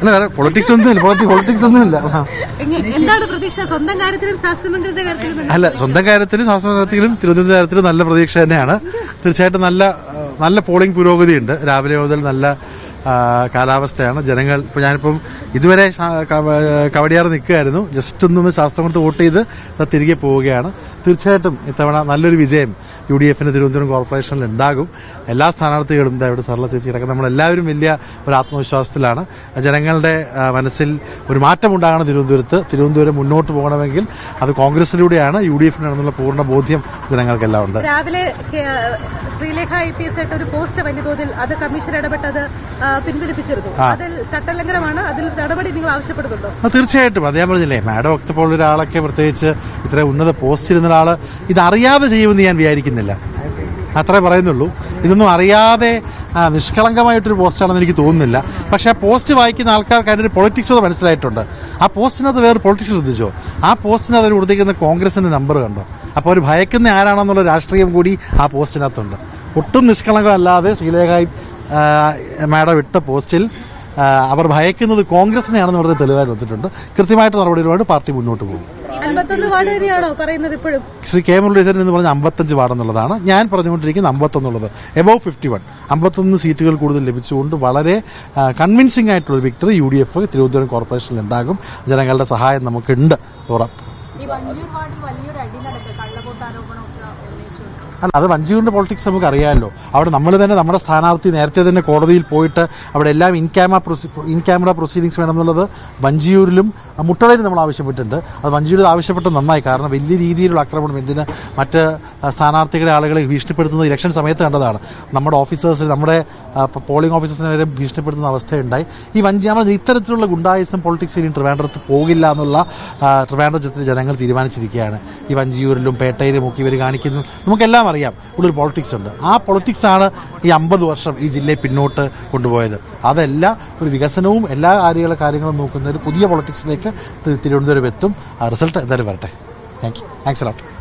അല്ല വേറെ പൊളിറ്റിക്സ് ഒന്നുമില്ല. പൊളിറ്റിക്സ് ഒന്നുമില്ല. ഇല്ല എന്താണ് പ്രതീക്ഷ? സ്വന്തം കാര്യത്തിലും ശാസ്ത്രമന്ത്രിയുടെ കാര്യത്തിലും അല്ല സ്വന്തം കാര്യത്തിലും ശാസ്ത്ര കാര്യത്തിലും തിരുവനന്തപുരം കാര്യത്തിലും നല്ല പ്രതീക്ഷ തന്നെയാണ്. തീർച്ചയായിട്ടും നല്ല നല്ല പോളിംഗ് പുരോഗതിയുണ്ട്. രാവിലെ മുതൽ നല്ല കാലാവസ്ഥയാണ്. ജനങ്ങൾ ഇപ്പോൾ ഞാനിപ്പം ഇതുവരെ കവടിയാർ നിൽക്കുകയായിരുന്നു. ജസ്റ്റ് ഒന്നൊന്ന് ശാസ്ത്രം കൊടുത്ത് വോട്ട് ചെയ്ത് തിരികെ പോവുകയാണ്. തീർച്ചയായിട്ടും ഇത്തവണ നല്ലൊരു വിജയം. യു ഡി എഫിന് തിരുവനന്തപുരം കോർപ്പറേഷനിൽ ഉണ്ടാകും. എല്ലാ സ്ഥാനാർത്ഥികളും ഇവിടെ സർല ചേച്ചി കിടക്കും നമ്മളെല്ലാവരും വലിയ ഒരു ആത്മവിശ്വാസത്തിലാണ്. ജനങ്ങളുടെ മനസ്സിൽ ഒരു മാറ്റം ഉണ്ടാകണം തിരുവനന്തപുരത്ത്. തിരുവനന്തപുരം മുന്നോട്ട് പോകണമെങ്കിൽ അത് കോൺഗ്രസിലൂടെയാണ് യു ഡി എഫിനാണെന്നുള്ള പൂർണ ബോധ്യം ജനങ്ങൾക്കെല്ലാം ഉണ്ട്. രാവിലെ ശ്രീലേഖ ഐ പി എസ് ആയിട്ട് ഒരു പോസ്റ്റ് വലിയ തോതിൽ അത് കമ്മീഷൻ ഇടപെട്ടത് പിൻവലിപ്പിച്ചിരുന്നു. അതിൽ ചട്ടലംഘനമാണ്. അതിൽ നടപടി നിങ്ങൾ ആവശ്യപ്പെടുന്നുണ്ടോ? തീർച്ചയായിട്ടും. അതേ പറഞ്ഞില്ലേ മാഡം ഒക്കെ പോലുള്ള ഒരാളൊക്കെ പ്രത്യേകിച്ച് ഇത്ര ഉന്നത പോസ്റ്റ് ഇരുന്ന ഒരാൾ ഇതറിയാതെ ചെയ്യുമെന്ന് ഞാൻ വിചാരിക്കുന്നില്ല. അത്രേ പറയുന്നുള്ളൂ. ഇതൊന്നും അറിയാതെ നിഷ്കളങ്കമായിട്ടൊരു പോസ്റ്റാണെന്ന് എനിക്ക് തോന്നുന്നില്ല. പക്ഷേ ആ പോസ്റ്റ് വായിക്കുന്ന ആൾക്കാർക്ക് അതിന്റെ ഒരു പൊളിറ്റിക്സ് അത് മനസ്സിലായിട്ടുണ്ട്. ആ പോസ്റ്റിനകത്ത് വേറെ പൊളിറ്റിക്സ് ശ്രദ്ധിച്ചോ ആ പോസ്റ്റിനകത്ത് കൊടുത്തിരിക്കുന്ന കോൺഗ്രസിന്റെ നമ്പർ കണ്ടോ? അപ്പോൾ അവർ ഭയക്കുന്ന ആരാണെന്നുള്ള രാഷ്ട്രീയം കൂടി ആ പോസ്റ്റിനകത്തുണ്ട്. ഒട്ടും നിഷ്കളങ്കമല്ലാതെ ശ്രീലേഖ മാഡം ഇട്ട പോസ്റ്റിൽ അവർ ഭയക്കുന്നത് കോൺഗ്രസിനെയാണെന്ന് വളരെ തെളിവായി വന്നിട്ടുണ്ട്. കൃത്യമായിട്ട് നടപടികളുമായിട്ട് പാർട്ടി മുന്നോട്ട് പോകും. ശ്രീ കെ മുരളീധരൻ എന്ന് പറഞ്ഞ അമ്പത്തഞ്ച് വാർഡെന്നുള്ളതാണ്. ഞാൻ പറഞ്ഞുകൊണ്ടിരിക്കുന്ന അമ്പത്തൊന്നുള്ളത്. എബോവ് ഫിഫ്റ്റി വൺ അമ്പത്തൊന്ന് സീറ്റുകൾ കൂടുതൽ ലഭിച്ചുകൊണ്ട് വളരെ കൺവിൻസിംഗ് ആയിട്ടുള്ള ഒരു victory U D F Thiruvananthapuram കോർപ്പറേഷനിൽ ഉണ്ടാകും. ജനങ്ങളുടെ സഹായം നമുക്കുണ്ട്. ഉറപ്പ്. ഈ വഞ്ചൂർ വാർഡിൽ വലിയൊരു അടി നടക്കുക. കള്ളവോട്ട് അല്ല അത് വഞ്ചിയൂരിന്റെ പൊളിറ്റിക്സ് നമുക്ക് അറിയാമല്ലോ അവിടെ നമ്മൾ തന്നെ നമ്മുടെ സ്ഥാനാർത്ഥി നേരത്തെ തന്നെ കോടതിയിൽ പോയിട്ട് അവിടെ എല്ലാം in camera in camera proceedings വേണമെന്നുള്ളത് വഞ്ചിയൂരിലും മുട്ടളയിലും നമ്മൾ ആവശ്യപ്പെട്ടിട്ടുണ്ട്. അത് വഞ്ചിയൂരിൽ ആവശ്യപ്പെട്ട് നന്നായി. കാരണം വലിയ രീതിയിലുള്ള ആക്രമണം എന്തിന് മറ്റ് സ്ഥാനാർത്ഥികളെ ആളുകളെ ഭീഷണിപ്പെടുത്തുന്നത് ഇലക്ഷൻ സമയത്ത് കണ്ടതാണ്. നമ്മുടെ ഓഫീസേഴ്സ് നമ്മുടെ പോളിംഗ് ഓഫീസേഴ്സിനെ വരെ ഭീഷണിപ്പെടുത്തുന്ന അവസ്ഥയുണ്ടായി. ഈ വഞ്ചി നമ്മൾ ഇത്തരത്തിലുള്ള ഗുണ്ടായിസം പൊളിറ്റിക്സ് ഇനി ട്രിവാൻഡ്രത്ത് പോകില്ല എന്നുള്ള ട്രിവാൻഡ്രത്തിൽ ജനങ്ങൾ തീരുമാനിച്ചിരിക്കുകയാണ്. ഈ വഞ്ചിയൂരിലും പേട്ടയിലും ഒക്കെ ഇവർ കാണിക്കുന്നു നമുക്കെല്ലാം അറിയാം. ഒരു പൊളിറ്റിക്സ് ഉണ്ട്. ആ പൊളിറ്റിക്സ് ആണ് ഈ അമ്പത് വർഷം ഈ ജില്ലയെ പിന്നോട്ട് കൊണ്ടുപോയത്. അതെല്ലാം ഒരു വികസനവും എല്ലാ കാര്യങ്ങളെ കാര്യങ്ങളും നോക്കുന്ന ഒരു പുതിയ പൊളിറ്റിക്സിലേക്ക് തിരുവനന്തപുരം എത്തും റിസൾട്ട് എന്തായാലും വരട്ടെ. Thank you thanks lot